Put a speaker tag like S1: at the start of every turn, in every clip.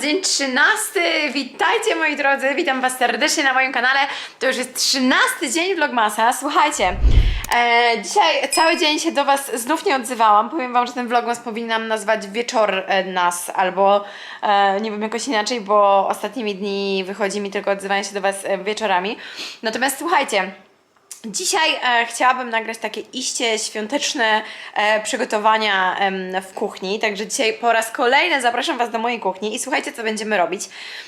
S1: dzień 13. Witajcie moi drodzy, witam Was serdecznie na moim kanale. To już jest 13 dzień Vlogmasa. Słuchajcie, e, dzisiaj cały dzień się do Was znów nie odzywałam. Powiem Wam, że ten Vlogmas powinnam nazwać Wieczor e, Nas albo e, nie wiem jakoś inaczej, bo ostatnimi dni wychodzi mi tylko odzywanie się do Was e, wieczorami. Natomiast słuchajcie, Dzisiaj e, chciałabym nagrać takie iście świąteczne e, przygotowania w kuchni, także dzisiaj po raz kolejny zapraszam Was do mojej kuchni i słuchajcie, co będziemy robić.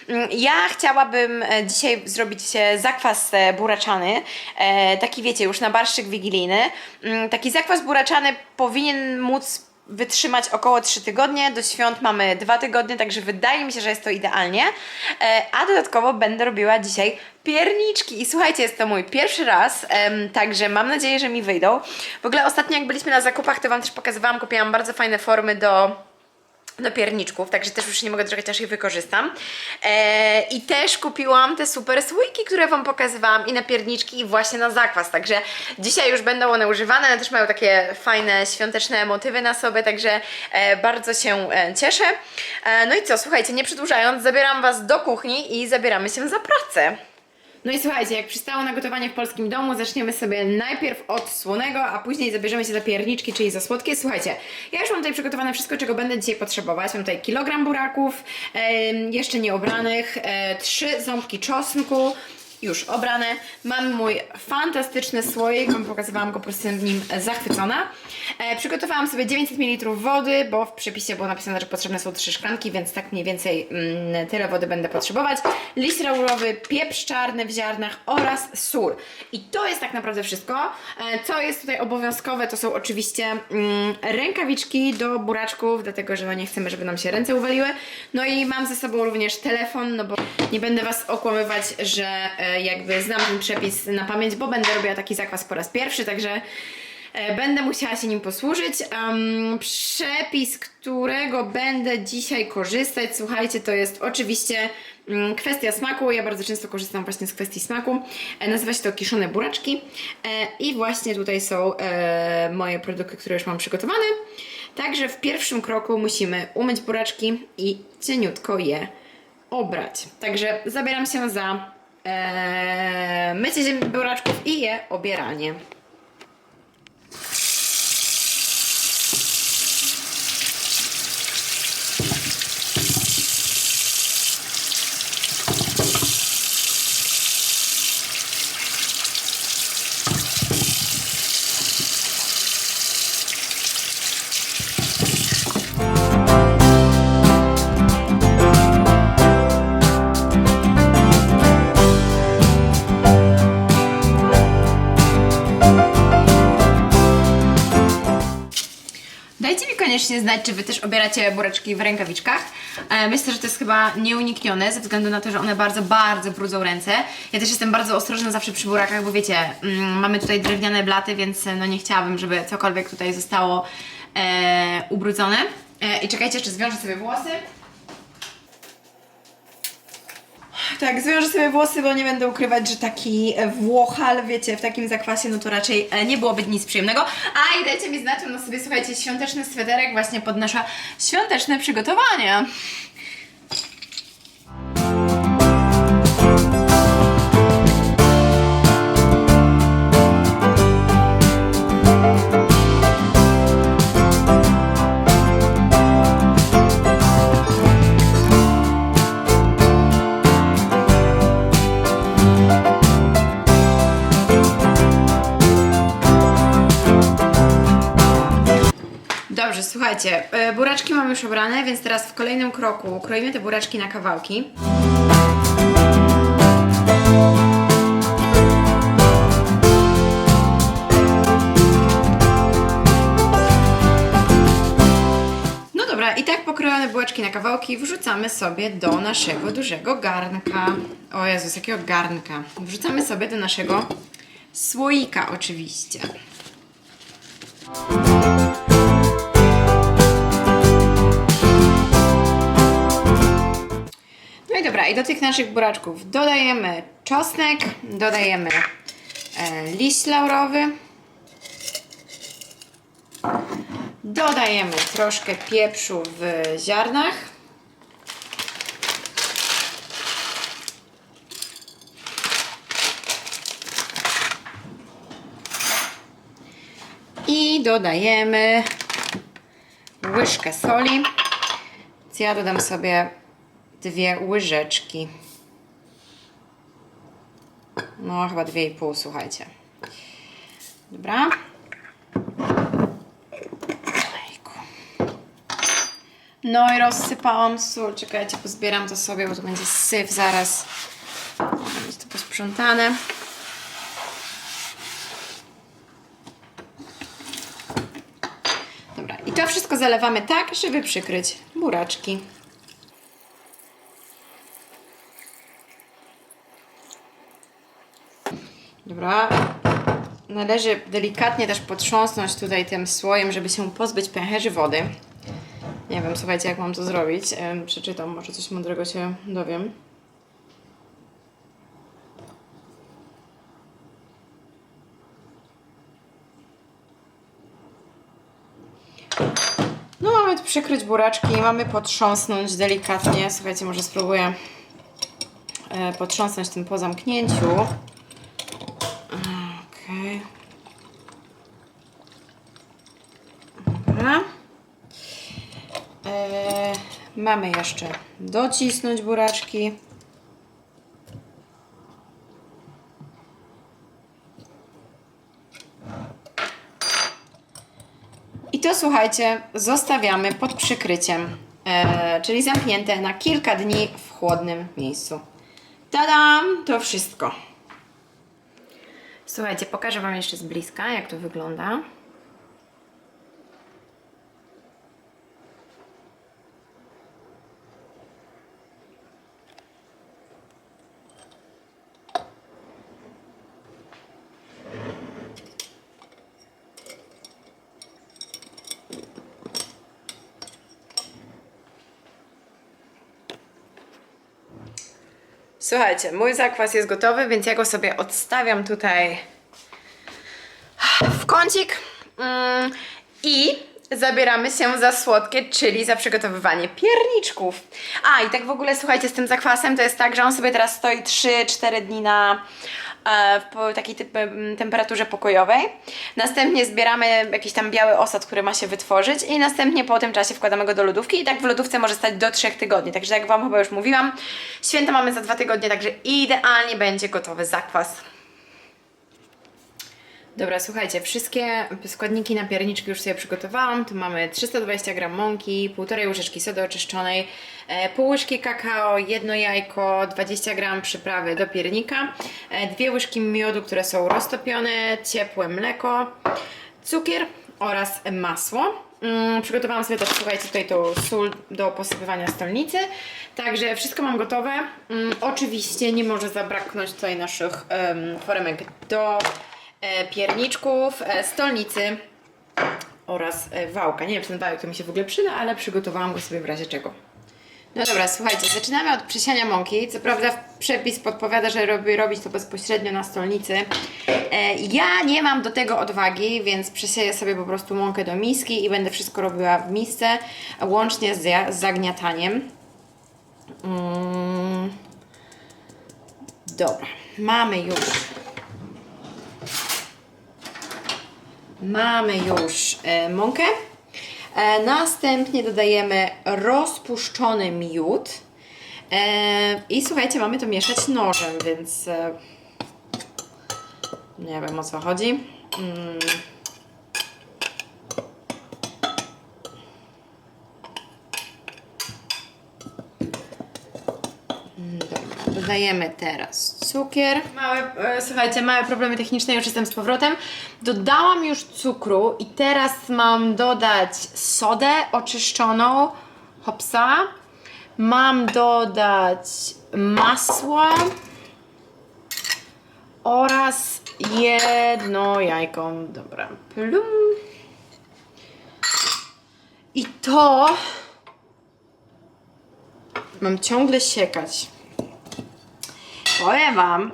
S1: Mm, Ja chciałabym e, dzisiaj zrobić zakwas e, buraczany, e, taki wiecie, już na barszczyk wigilijny. Mm, Taki zakwas buraczany powinien móc wytrzymać około 3 tygodnie. Do świąt mamy 2 tygodnie, także wydaje mi się, że jest to idealnie. E, A dodatkowo będę robiła dzisiaj pierniczki. I słuchajcie, jest to mój pierwszy raz, także mam nadzieję, że mi wyjdą. W ogóle ostatnio, jak byliśmy na zakupach, to Wam też pokazywałam, kupiłam bardzo fajne formy do do pierniczków, także też już nie mogę doczekać, aż je wykorzystam. E, I też kupiłam te super słoiki, które Wam pokazywałam i na pierniczki i właśnie na zakwas, także dzisiaj już będą one używane, one też mają takie fajne, świąteczne motywy na sobie, także e, bardzo się e, cieszę. E, no i co, słuchajcie, nie przedłużając, zabieram Was do kuchni i zabieramy się za pracę. No i słuchajcie, jak przystało na gotowanie w polskim domu, zaczniemy sobie najpierw od słonego, a później zabierzemy się za pierniczki, czyli za słodkie. Słuchajcie, ja już mam tutaj przygotowane wszystko, czego będę dzisiaj potrzebować. Mam tutaj kilogram buraków, jeszcze nieobranych, e, trzy ząbki czosnku, już obrane. Mam mój fantastyczny słoik, wam pokazywałam go, po prostu jestem nim zachwycona. E, przygotowałam sobie 900 ml wody, bo w przepisie było napisane, że potrzebne są trzy szklanki, więc tak mniej więcej mm, tyle wody będę potrzebować. List laurowy, pieprz czarny w ziarnach oraz sól. I to jest tak naprawdę wszystko. E, co jest tutaj obowiązkowe, to są oczywiście mm, rękawiczki do buraczków, dlatego że no nie chcemy, żeby nam się ręce uwaliły. No i mam ze sobą również telefon, no bo nie będę Was okłamywać, że e, jakby znam ten przepis na pamięć, bo będę robiła taki zakwas po raz pierwszy, także e, będę musiała się nim posłużyć. Em, przepis, którego będę dzisiaj korzystać, słuchajcie, to jest oczywiście mm, kwestia smaku. Ja bardzo często korzystam właśnie z kwestii smaku. E, nazywa się to kiszone buraczki e, i właśnie tutaj są moje produkty, które już mam przygotowane. Także w pierwszym kroku musimy umyć buraczki i cieniutko je obrać. Także zabieram się za e, mycie buraczków i je obieranie. Dajcie znać, czy Wy też obieracie buraczki w rękawiczkach. E, myślę, że to jest chyba nieuniknione, ze względu na to, że one bardzo, bardzo brudzą ręce. Ja też jestem bardzo ostrożna zawsze przy burakach, bo wiecie, mm, mamy tutaj drewniane blaty, więc e, no nie chciałabym, żeby cokolwiek tutaj zostało e, ubrudzone. E, I czekajcie, jeszcze zwiążę sobie włosy. Tak, zwiążę sobie włosy, bo nie będę ukrywać, że taki e, włochal, wiecie, w takim zakwasie, no to raczej e, nie byłoby nic przyjemnego. A i dajcie mi znać, na sobie, słuchajcie, świąteczny sweterek właśnie pod nasze świąteczne przygotowania. Słuchajcie, e, buraczki mam już obrane, więc teraz w kolejnym kroku kroimy te buraczki na kawałki. No dobra, i tak pokrojone bułeczki na kawałki wrzucamy sobie do naszego dużego garnka. O Jezus, jakiego garnka? Wrzucamy sobie do naszego słoika oczywiście. No i dobra, i do tych naszych buraczków dodajemy czosnek, dodajemy e, liść laurowy. Dodajemy troszkę pieprzu w ziarnach. I dodajemy łyżkę soli. Więc ja dodam sobie dwie łyżeczki. No, chyba dwie i pół, słuchajcie. Dobra. No i rozsypałam sól. Czekajcie, pozbieram to sobie, bo to będzie syf zaraz. Będzie to posprzątane. Dobra, i to wszystko zalewamy tak, żeby przykryć buraczki. Dobra. Należy delikatnie też potrząsnąć tutaj tym słojem, żeby się pozbyć pęcherzy wody. Nie wiem, słuchajcie, jak mam to zrobić. Przeczytam, może coś mądrego się dowiem. No mamy tu przykryć buraczki, mamy potrząsnąć delikatnie. Słuchajcie, może spróbuję e, potrząsnąć tym po zamknięciu. Okej. Dobra. E, mamy jeszcze docisnąć buraczki. I to słuchajcie, zostawiamy pod przykryciem, e, czyli zamknięte na kilka dni w chłodnym miejscu. Tadam! To wszystko. Słuchajcie, pokażę Wam jeszcze z bliska, jak to wygląda. Słuchajcie, mój zakwas jest gotowy, więc ja go sobie odstawiam tutaj w kącik mm, i zabieramy się za słodkie, czyli za przygotowywanie pierniczków. A i tak w ogóle słuchajcie, z tym zakwasem to jest tak, że on sobie teraz stoi 3-4 dni na w po- takiej temperaturze pokojowej. Następnie zbieramy jakiś tam biały osad, który ma się wytworzyć i następnie po tym czasie wkładamy go do lodówki i tak w lodówce może stać do 3 tygodni. Także jak Wam chyba już mówiłam, święta mamy za 2 tygodnie, także idealnie będzie gotowy zakwas. Dobra, słuchajcie, wszystkie składniki na pierniczki już sobie przygotowałam. Tu mamy 320 g mąki, 1,5 łyżeczki sody oczyszczonej, e, pół łyżki kakao, jedno jajko, 20 g przyprawy do piernika, e, dwie łyżki miodu, które są roztopione, ciepłe mleko, cukier oraz masło. Mm, przygotowałam sobie też, słuchajcie, tutaj tą sól do posypywania stolnicy. Także wszystko mam gotowe. Mm, oczywiście nie może zabraknąć tutaj naszych em, foremek do pierniczków, e, stolnicy oraz e, wałka. Nie wiem, czy ten wałek to mi się w ogóle przyda, ale przygotowałam go sobie w razie czego. No dobra, słuchajcie, zaczynamy od przysiania mąki. Co prawda przepis podpowiada, że robi, robić to bezpośrednio na stolnicy. E, ja nie mam do tego odwagi, więc przesieję sobie po prostu mąkę do miski i będę wszystko robiła w misce, łącznie z zagniataniem. Mm. Dobra, mamy już Mamy już e, mąkę. E, następnie dodajemy rozpuszczony miód. E, I słuchajcie, mamy to mieszać nożem, więc nie wiem o co chodzi. Dodajemy teraz cukier. Małe, e, słuchajcie, małe problemy techniczne, już jestem z powrotem. Dodałam już cukru i teraz mam dodać sodę oczyszczoną, hopsa. Mam dodać masło oraz jedno jajko. Dobra, plum. I to mam ciągle siekać. Powiem Wam,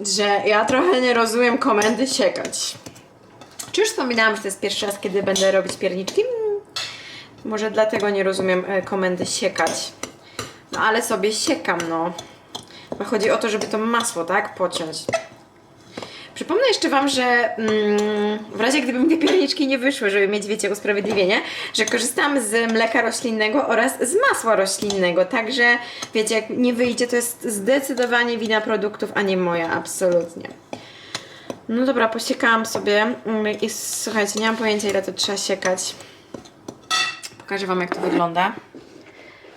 S1: że ja trochę nie rozumiem komendy siekać. Czy już wspominałam, że to jest pierwszy raz, kiedy będę robić pierniczki? Hmm, Może dlatego nie rozumiem e, komendy siekać. No ale sobie siekam, no. Bo chodzi o to, żeby to masło, tak, pociąć. Przypomnę jeszcze Wam, że mm, w razie gdyby mi te pierniczki nie wyszły, żeby mieć, wiecie, usprawiedliwienie, że korzystam z mleka roślinnego oraz z masła roślinnego, także wiecie, jak nie wyjdzie, to jest zdecydowanie wina produktów, a nie moja, absolutnie. No dobra, posiekałam sobie mm, i słuchajcie, nie mam pojęcia ile to trzeba siekać. Pokażę Wam jak to wygląda.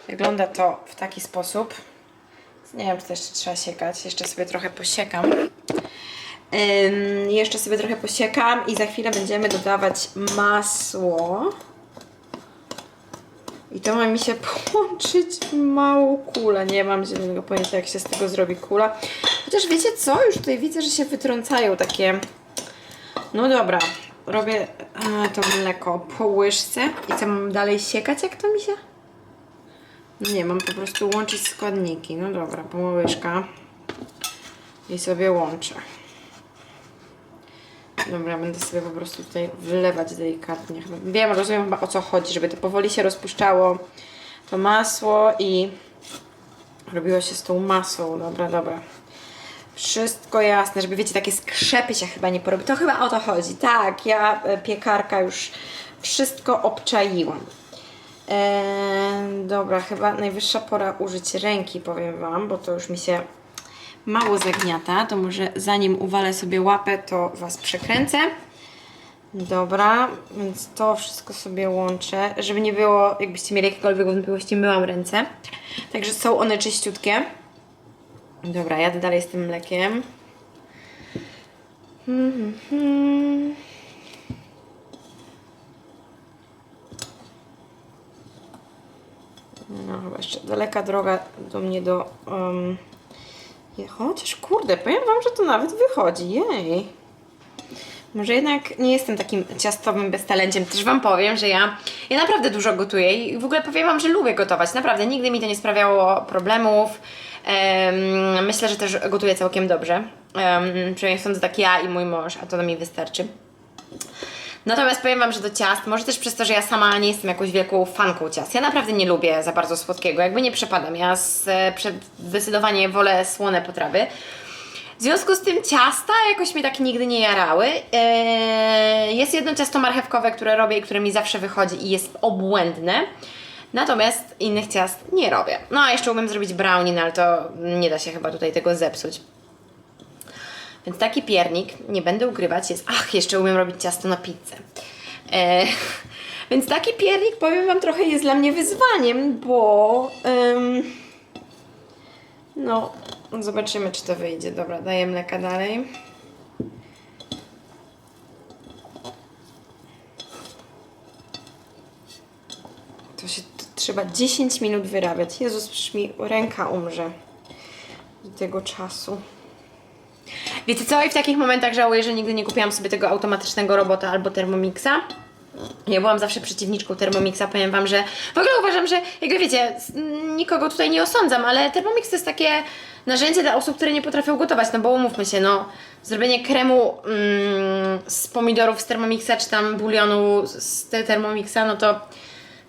S1: Wygląda to w taki sposób. Nie wiem, czy to jeszcze trzeba siekać. Jeszcze sobie trochę posiekam. Ym, jeszcze sobie trochę posiekam i za chwilę będziemy dodawać masło. I to ma mi się połączyć w małą kulę. Nie mam zielonego pojęcia, jak się z tego zrobi kula. Chociaż wiecie co? Już tutaj widzę, że się wytrącają takie... No dobra, robię to mleko po łyżce. I co, mam dalej siekać, jak to mi się... No Nie, mam po prostu łączyć składniki. No dobra, po łyżka. I sobie łączę. Dobra, będę sobie po prostu tutaj wlewać delikatnie. Wiem, rozumiem chyba o co chodzi, żeby to powoli się rozpuszczało to masło i robiło się z tą masą. Dobra, dobra. Wszystko jasne, żeby wiecie, takie skrzepy się chyba nie porobi. To chyba o to chodzi. Tak, ja e, piekarka już wszystko obczaiłam. Eee, dobra, chyba najwyższa pora użyć ręki, powiem Wam, bo to już mi się mało zagniata. To może zanim uwalę sobie łapę, to Was przekręcę. Dobra, więc to wszystko sobie łączę, żeby nie było, jakbyście mieli jakiekolwiek wątpliwości, myłam ręce. Także są one czyściutkie. Dobra, jadę dalej z tym mlekiem. Hmm. No chyba jeszcze daleka droga do mnie do... Um... Chociaż kurde, powiem Wam, że to nawet wychodzi, jej. Może jednak nie jestem takim ciastowym beztalenciem. Też Wam powiem, że ja, ja naprawdę dużo gotuję i w ogóle powiem Wam, że lubię gotować. Naprawdę, nigdy mi to nie sprawiało problemów. Em, myślę, że też gotuję całkiem dobrze. Um, przynajmniej sądzę tak ja i mój mąż, a to mi wystarczy. Natomiast powiem Wam, że do ciast, może też przez to, że ja sama nie jestem jakąś wielką fanką ciast. Ja naprawdę nie lubię za bardzo słodkiego, jakby nie przepadam. Ja przed, zdecydowanie wolę słone potrawy. W związku z tym ciasta jakoś mnie tak nigdy nie jarały. Eee, jest jedno ciasto marchewkowe, które robię i które mi zawsze wychodzi i jest obłędne. Natomiast innych ciast nie robię. No a jeszcze umiem zrobić brownie, no ale to nie da się chyba tutaj tego zepsuć. Więc taki piernik, nie będę ukrywać, jest. Ach, jeszcze umiem robić ciasto na pizzę. E, więc taki piernik, powiem Wam, trochę jest dla mnie wyzwaniem, bo. no, zobaczymy, czy to wyjdzie. Dobra, daję mleka dalej. To się t- trzeba 10 minut wyrabiać. Jezus, mi ręka umrze do tego czasu. Wiecie co? I w takich momentach żałuję, że nigdy nie kupiłam sobie tego automatycznego robota albo Thermomixa. Ja byłam zawsze przeciwniczką Thermomixa, powiem Wam, że w ogóle uważam, że jakby wiecie, nikogo tutaj nie osądzam, ale Thermomix to jest takie narzędzie dla osób, które nie potrafią gotować, no bo umówmy się, no zrobienie kremu mm, z pomidorów z Thermomixa, czy tam bulionu z Thermomixa, no to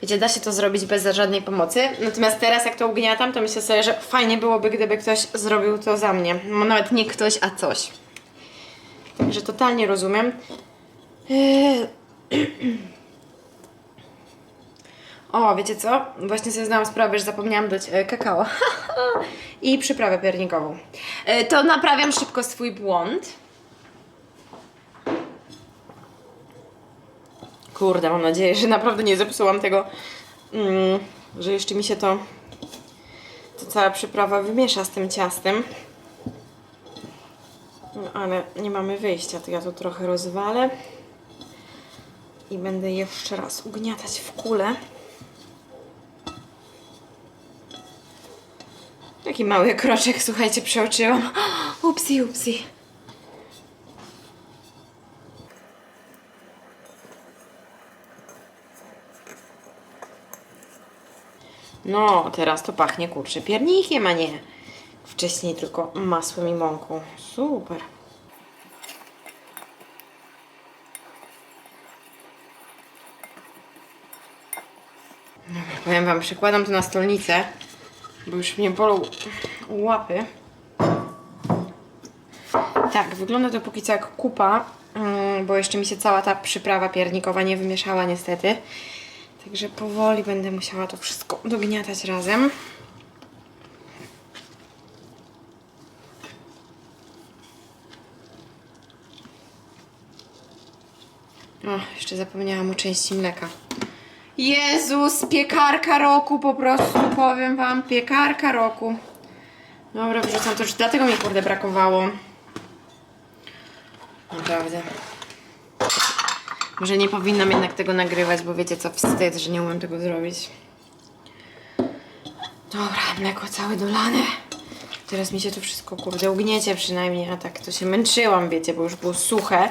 S1: wiecie, da się to zrobić bez żadnej pomocy. Natomiast teraz jak to ugniatam, to myślę sobie, że fajnie byłoby, gdyby ktoś zrobił to za mnie. No, nawet nie ktoś, a coś. Także totalnie rozumiem. Eee, O, wiecie co? Właśnie sobie zdałam sprawę, że zapomniałam dać e, kakao i przyprawę piernikową. E, to naprawiam szybko swój błąd. Kurde, mam nadzieję, że naprawdę nie zepsułam tego, mm, że jeszcze mi się to, to cała przyprawa wymiesza z tym ciastem. No, ale nie mamy wyjścia, to ja to trochę rozwalę i będę jeszcze raz ugniatać w kulę. Taki mały kroczek, słuchajcie, przeoczyłam. Upsi, upsi. No, teraz to pachnie kurczę piernikiem, a nie wcześniej tylko masłem i mąką. Super. Dobra, powiem Wam, przykładam to na stolnicę, bo już mnie bolą łapy. tak, wygląda to póki co jak kupa, mm, bo jeszcze mi się cała ta przyprawa piernikowa nie wymieszała niestety. Także powoli będę musiała to wszystko dogniatać razem. O, jeszcze zapomniałam o części mleka. Jezus, piekarka roku po prostu, powiem wam, piekarka roku. Dobra, wrzucam to już, dlatego mi kurde brakowało. Naprawdę. Może nie powinnam jednak tego nagrywać, bo wiecie co, wstyd, że nie umiem tego zrobić. Dobra, mleko całe dolane. Teraz mi się to wszystko kurde ugniecie przynajmniej, a tak to się męczyłam, wiecie, bo już było suche.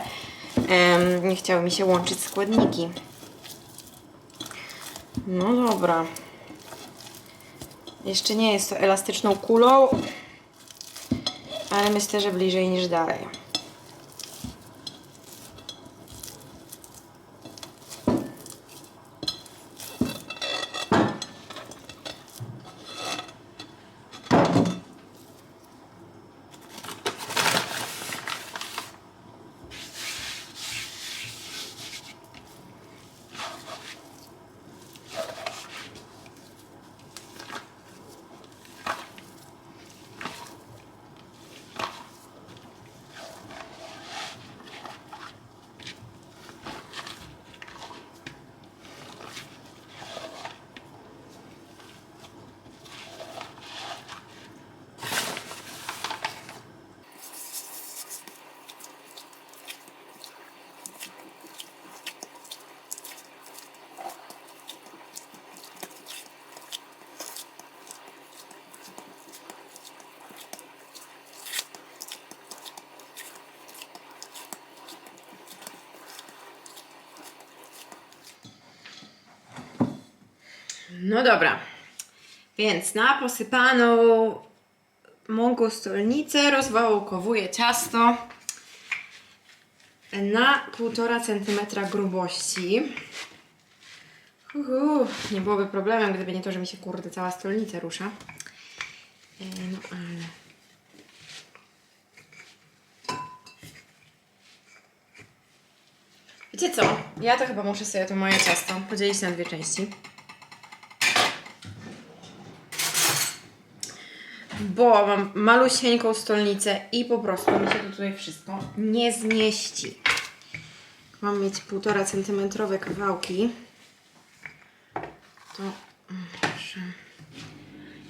S1: Em, nie chciały mi się łączyć składniki. No dobra. Jeszcze nie jest to elastyczną kulą, ale myślę, że bliżej niż dalej. No dobra. Więc na posypaną mąką stolnicę rozwałkowuję ciasto na 1,5 cm grubości. Uhu, nie byłoby problemem, gdyby nie to, że mi się kurde cała stolnica rusza. E, No ale... Wiecie co? Ja to chyba muszę sobie to moje ciasto podzielić na dwie części. Bo mam malusieńką stolnicę i po prostu mi się tutaj wszystko nie zmieści. Mam mieć 1,5 centymetrowe kawałki. To proszę.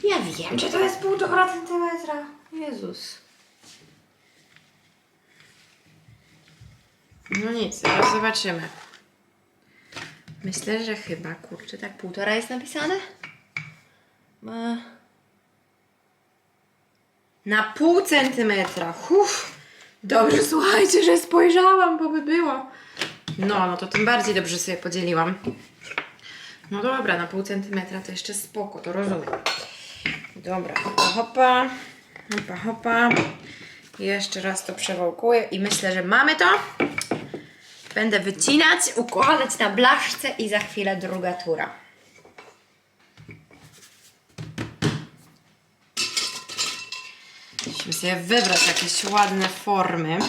S1: Ja wiem, czy to jest 1,5 centymetra. Jezus. No nic, zaraz zobaczymy. Myślę, że chyba, kurczę, tak półtora jest napisane? Ma... Na pół centymetra. Uff. Dobrze, słuchajcie, że spojrzałam, bo by było. No, no to tym bardziej dobrze sobie podzieliłam. No dobra, na pół centymetra to jeszcze spoko, to rozumiem. Dobra, hopa, hopa, hopa, hopa. Jeszcze raz to przewałkuję i myślę, że mamy to. Będę wycinać, układać na blaszce i za chwilę druga tura. Musimy sobie wybrać jakieś ładne formy.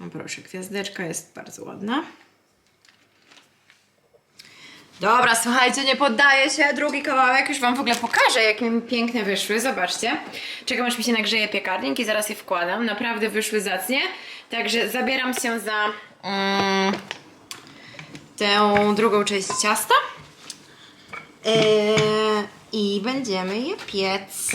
S1: No proszę, gwiazdeczka jest bardzo ładna. Dobra, słuchajcie, nie poddaję się. Drugi kawałek już Wam w ogóle pokażę, jakie mi piękne wyszły. Zobaczcie. Czekam, aż mi się nagrzeje piekarnik i zaraz je wkładam. Naprawdę wyszły zacnie. Także zabieram się za mm, tę drugą część ciasta. Yy, I będziemy je piec.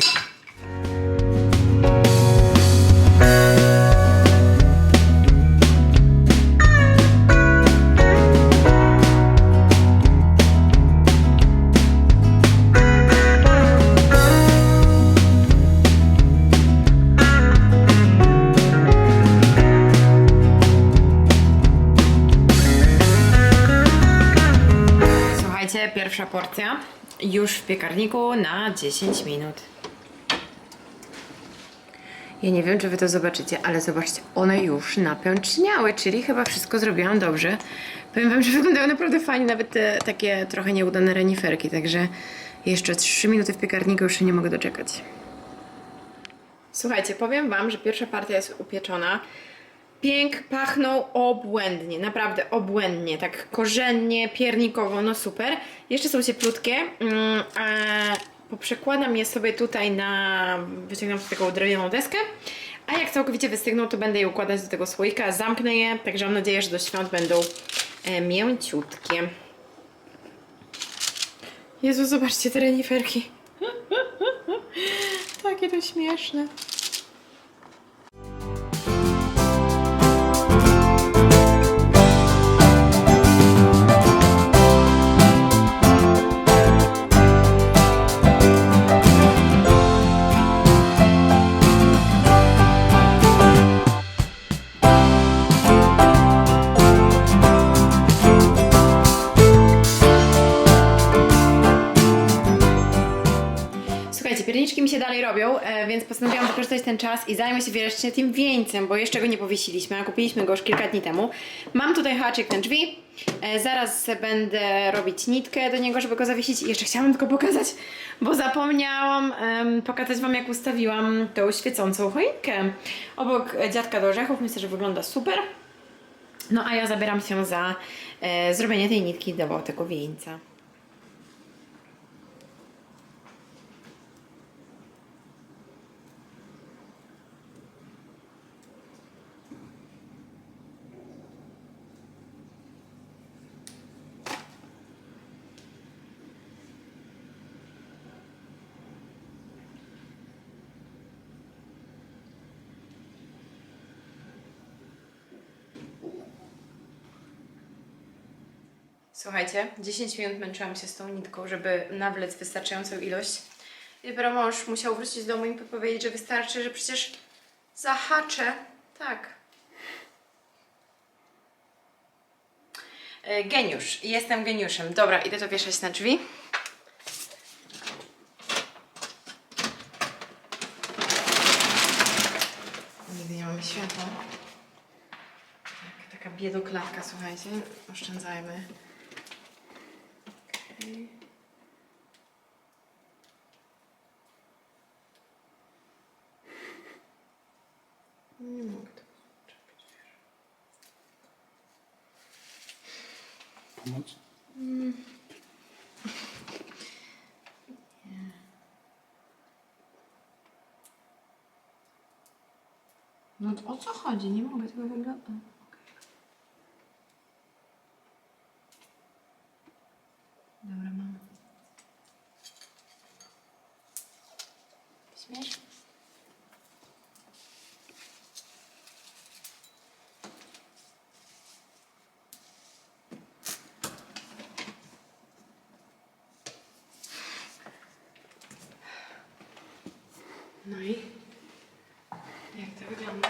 S1: Pierwsza porcja już w piekarniku na 10 minut. Ja nie wiem, czy wy to zobaczycie, ale zobaczcie, one już napęczniały, czyli chyba wszystko zrobiłam dobrze. Powiem wam, że wyglądają naprawdę fajnie, nawet te takie trochę nieudane reniferki, także jeszcze 3 minuty w piekarniku już się nie mogę doczekać. Słuchajcie, powiem Wam, że pierwsza partia jest upieczona. Pięk pachną obłędnie, naprawdę obłędnie, tak korzennie, piernikowo, no super. Jeszcze są cieplutkie, mm, poprzekładam je sobie tutaj na, wyciągnąłem sobie taką drewnianą deskę, a jak całkowicie wystygną, to będę je układać do tego słoika, zamknę je, także mam nadzieję, że do świąt będą e, mięciutkie. Jezu, zobaczcie te reniferki. Takie to śmieszne. Dalej robią, e, więc postanowiłam wykorzystać ten czas i zajmę się wreszcie tym wieńcem, bo jeszcze go nie powiesiliśmy, a kupiliśmy go już kilka dni temu. Mam tutaj haczyk na drzwi, e, zaraz będę robić nitkę do niego, żeby go zawiesić i jeszcze chciałam tylko pokazać, bo zapomniałam pokazać Wam jak ustawiłam tą świecącą choinkę obok dziadka do orzechów, myślę, że wygląda super. No a ja zabieram się za e, zrobienie tej nitki do tego wieńca. Słuchajcie, 10 minut męczyłam się z tą nitką, żeby nawlec wystarczającą ilość. I dopiero mąż musiał wrócić do domu i powiedzieć, że wystarczy, że przecież zahaczę. Tak. E, Geniusz. Jestem geniuszem. Dobra, idę to wieszać na drzwi. Nigdy nie mamy światła. Tak, taka biedoklatka, słuchajcie. Oszczędzajmy. Nie mogę tego zaczepić.
S2: Pomóc?
S1: No to o co chodzi? Nie mogę tego wyglądać. Dobra, mam. Śmiesz? No i jak to wygląda?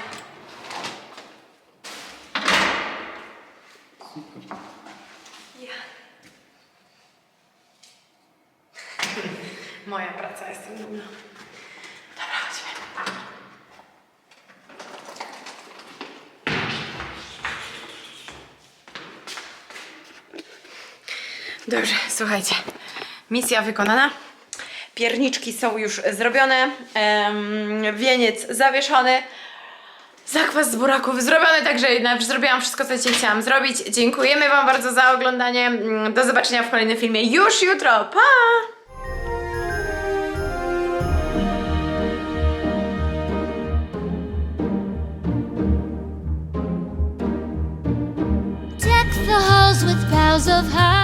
S2: Super.
S1: Ja. Moja praca, jestem dumna. Dobra, chodźmy. Dobrze, słuchajcie. Misja wykonana. Pierniczki są już zrobione. em, wieniec zawieszony. Zakwas z buraków zrobiony, także zrobiłam wszystko, co dzisiaj chciałam zrobić. Dziękujemy Wam bardzo za oglądanie. Mm, Do zobaczenia w kolejnym filmie już jutro. Pa!
S3: of how